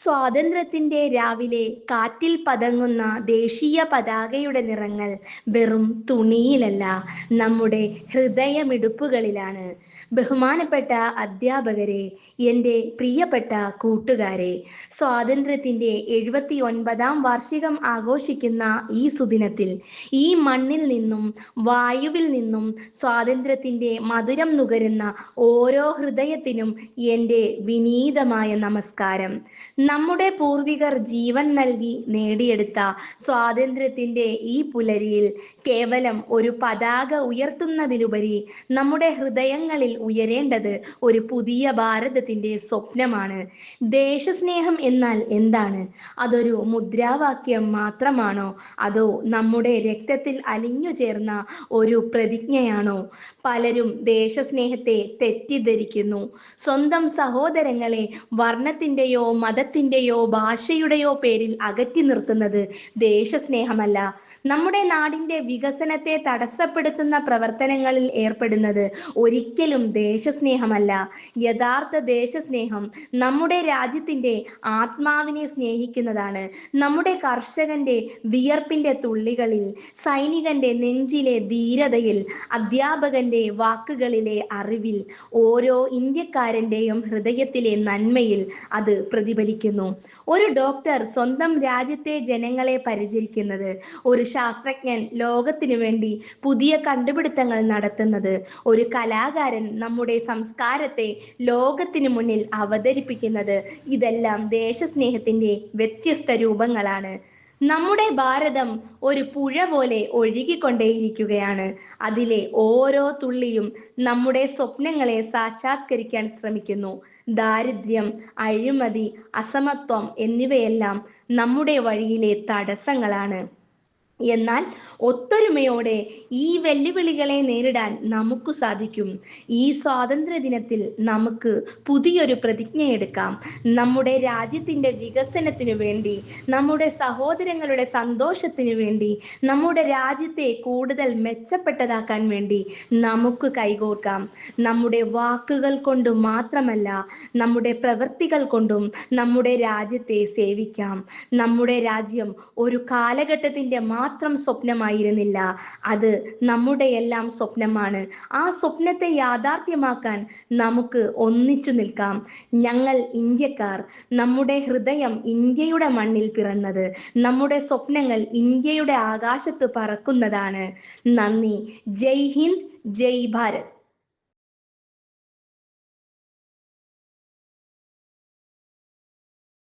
സ്വാതന്ത്ര്യത്തിന്റെ രാവിലെ കാറ്റിൽ പതങ്ങുന്ന ദേശീയ പതാകയുടെ നിറങ്ങൾ വെറും തുണിയിലല്ല നമ്മുടെ ഹൃദയമിടുപ്പുകളിലാണ്. ബഹുമാനപ്പെട്ട അധ്യാപകരെ എന്റെ പ്രിയപ്പെട്ട കൂട്ടുകാരെ സ്വാതന്ത്ര്യത്തിന്റെ എഴുപത്തി ഒൻപതാം വാർഷികം ആഘോഷിക്കുന്ന ഈ സുദിനത്തിൽ ഈ മണ്ണിൽ നിന്നും വായുവിൽ നിന്നും സ്വാതന്ത്ര്യത്തിന്റെ മധുരം നുകരുന്ന ഓരോ ഹൃദയത്തിനും എന്റെ വിനീതമായ നമസ്കാരം. നമ്മുടെ പൂർവികർ ജീവൻ നൽകി നേടിയെടുത്ത സ്വാതന്ത്ര്യത്തിന്റെ ഈ പുലരിയിൽ കേവലം ഒരു പതാക ഉയർത്തുന്നതിലുപരി നമ്മുടെ ഹൃദയങ്ങളിൽ ഉയരേണ്ടത് ഒരു പുതിയ ഭാരതത്തിന്റെ സ്വപ്നമാണ്. ദേശസ്നേഹം എന്നാൽ എന്താണ്? അതൊരു മുദ്രാവാക്യം മാത്രമാണോ? അതോ നമ്മുടെ രക്തത്തിൽ അലിഞ്ഞു ചേർന്ന ഒരു പ്രതിജ്ഞയാണോ? പലരും ദേശസ്നേഹത്തെ തെറ്റിദ്ധരിക്കുന്നു. സ്വന്തം സഹോദരങ്ങളെ വർണത്തിന്റെയോ മതത്തിന്റെയോ ഭാഷയുടെയോ പേരിൽ അകറ്റി നിർത്തുന്നത് ദേശസ്നേഹമല്ല. നമ്മുടെ നാടിന്റെ വികസനത്തെ തടസ്സപ്പെടുത്തുന്ന പ്രവർത്തനങ്ങളിൽ ഏർപ്പെടുന്നത് ഒരിക്കലും ദേശസ്നേഹമല്ല. യഥാർത്ഥ ദേശസ്നേഹം നമ്മുടെ രാജ്യത്തിന്റെ ആത്മാവിനെ സ്നേഹിക്കുന്നതാണ്. നമ്മുടെ കർഷകന്റെ വിയർപ്പിന്റെ തുള്ളികളിൽ സൈനികന്റെ നെഞ്ചിലെ ധീരതയിൽ അധ്യാപകന്റെ വാക്കുകളിലെ അറിവിൽ ഓരോ ഇന്ത്യക്കാരന്റെയും ഹൃദയത്തിലെ നന്മയിൽ അത് പ്രതിഫലിക്കുന്നു ഒരു ഡോക്ടർ സ്വന്തം രാജ്യത്തെ ജനങ്ങളെ പരിചരിക്കുന്നത് ഒരു ശാസ്ത്രജ്ഞൻ ലോകത്തിനു വേണ്ടി പുതിയ കണ്ടുപിടുത്തങ്ങൾ നടത്തുന്നത് ഒരു കലാകാരൻ നമ്മുടെ സംസ്കാരത്തെ ലോകത്തിന് മുന്നിൽ അവതരിപ്പിക്കുന്നത് ഇതെല്ലാം ദേശസ്നേഹത്തിന്റെ വ്യത്യസ്ത രൂപങ്ങളാണ്. നമ്മുടെ ഭാരതം ഒരു പുഴ പോലെ ഒഴുകിക്കൊണ്ടേയിരിക്കുകയാണ്. അതിലെ ഓരോ തുള്ളിയും നമ്മുടെ സ്വപ്നങ്ങളെ സാക്ഷാത്കരിക്കാൻ ശ്രമിക്കുന്നു. ദാരിദ്ര്യം അഴിമതി അസമത്വം എന്നിവയെല്ലാം നമ്മുടെ വഴിയിലെ തടസ്സങ്ങളാണ്. എന്നാൽ ഒത്തൊരുമയോടെ ഈ വെല്ലുവിളികളെ നേരിടാൻ നമുക്ക് സാധിക്കും. ഈ സ്വാതന്ത്ര്യ ദിനത്തിൽ നമുക്ക് പുതിയൊരു പ്രതിജ്ഞയെടുക്കാം നമ്മുടെ രാജ്യത്തിന്റെ വികസനത്തിനു വേണ്ടി നമ്മുടെ സഹോദരങ്ങളുടെ സന്തോഷത്തിനു വേണ്ടി നമ്മുടെ രാജ്യത്തെ കൂടുതൽ മെച്ചപ്പെട്ടതാക്കാൻ വേണ്ടി നമുക്ക് കൈകോർക്കാം. നമ്മുടെ വാക്കുകൾ കൊണ്ട് മാത്രമല്ല നമ്മുടെ പ്രവൃത്തികൾ കൊണ്ടും നമ്മുടെ രാജ്യത്തെ സേവിക്കാം. നമ്മുടെ രാജ്യം ഒരു കാലഘട്ടത്തിന്റെ മാത്രം സ്വപ്നമായിരുന്നില്ല. അത് നമ്മുടെ എല്ലാം സ്വപ്നമാണ്. ആ സ്വപ്നത്തെ യാഥാർത്ഥ്യമാക്കാൻ നമുക്ക് ഒന്നിച്ചു നിൽക്കാം. ഞങ്ങൾ ഇന്ത്യക്കാർ. നമ്മുടെ ഹൃദയം ഇന്ത്യയുടെ മണ്ണിൽ പിറന്നത്. നമ്മുടെ സ്വപ്നങ്ങൾ ഇന്ത്യയുടെ ആകാശത്ത് പറക്കുന്നതാണ്. നന്ദി. ജയ് ഹിന്ദ് ജയ് ഭാരത്.